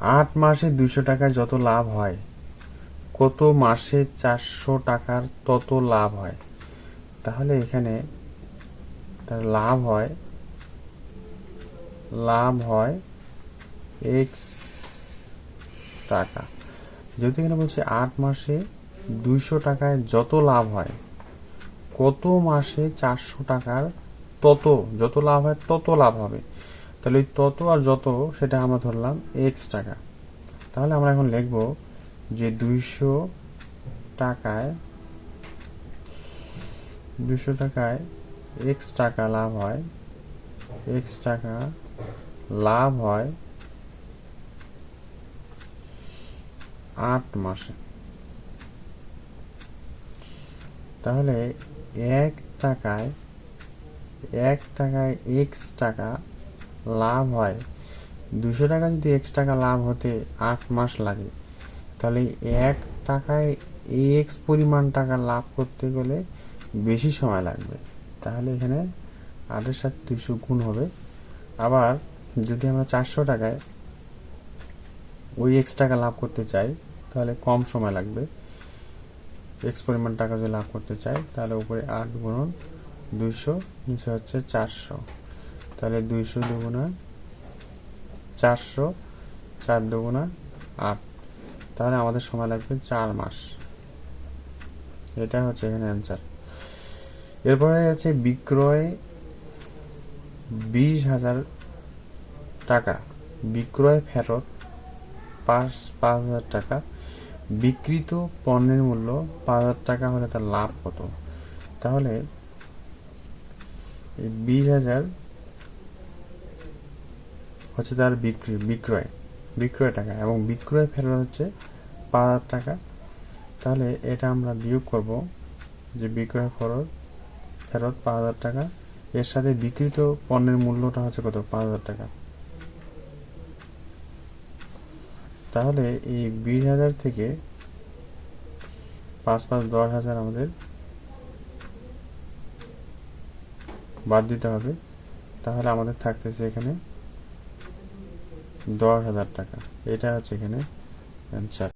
আট মাসে দুইশো টাকায় যত লাভ হয়, কত মাসে চারশো টাকার তত লাভ হয়। তাহলে এখানে তার লাভ হয় লাভ হয় এক্স টাকা। যেহেতু এখানে বলছে আট মাসে দুইশো টাকায় যত লাভ হয়, কত মাসে চারশো টাকার তত, যত লাভ হয় তত লাভ হবে। তাহলে ওই তত আর যত সেটা আমরা ধরলাম এক্স টাকা। তাহলে আমরা এখন লিখব যে দুইশো টাকায় দুইশো টাকায় এক্স টাকা লাভ হয় এক্স টাকা লাভ হয় আট মাসে। তাহলে এক টাকায় এক টাকায় এক্স টাকা লাভ হয়। দুশো টাকা যদি এক্স টাকা লাভ হতে আট মাস লাগে, তাহলে এক টাকায় এক্স পরিমাণ টাকা লাভ করতে গেলে বেশি সময় লাগবে। তাহলে এখানে আটের সাথে দুশো গুণ হবে। আবার যদি আমরা চারশো টাকায় ওই এক্স টাকা লাভ করতে চাই, তাহলে কম সময় লাগবে। এক্স পরিমাণ টাকা যদি লাভ করতে চাই, তাহলে উপরে আট গুণন দুইশো নিচে হচ্ছে চারশো। তাহলে দুইশো দুগুণা চারশো, চার দুগুণা আট। তাহলে আমাদের সময় লাগবে চার মাস। এটা হচ্ছে এখানে অ্যান্সার এরপরে আছে বিক্রয় বিশ হাজার টাকা। বিক্রয় ফেরত পাঁচ পাঁচ হাজার টাকা। বিক্রিত পণ্যের মূল্য পাঁচ হাজার টাকা হলে তার লাভ কত? তাহলে বিশ হাজার হচ্ছে তার বিক্রি, বিক্রয় বিক্রয় টাকা এবং বিক্রয় ফেরত হচ্ছে পাঁচ হাজার টাকা। তাহলে এটা আমরা বিয়োগ করব যে বিক্রয় ফেরত ফেরত পাঁচ হাজার টাকা। এর সাথে বিক্রিত পণ্যের মূল্যটা হচ্ছে কত? পাঁচ হাজার টাকা। তাহলে এই বিশ হাজার থেকে পাঁচ পাঁচ দশ হাজার আমাদের বাদ দিতে হবে। তাহলে আমাদের থাকতেছে এখানে দশ হাজার টাকা। এটা হচ্ছে এখানে অ্যান্সার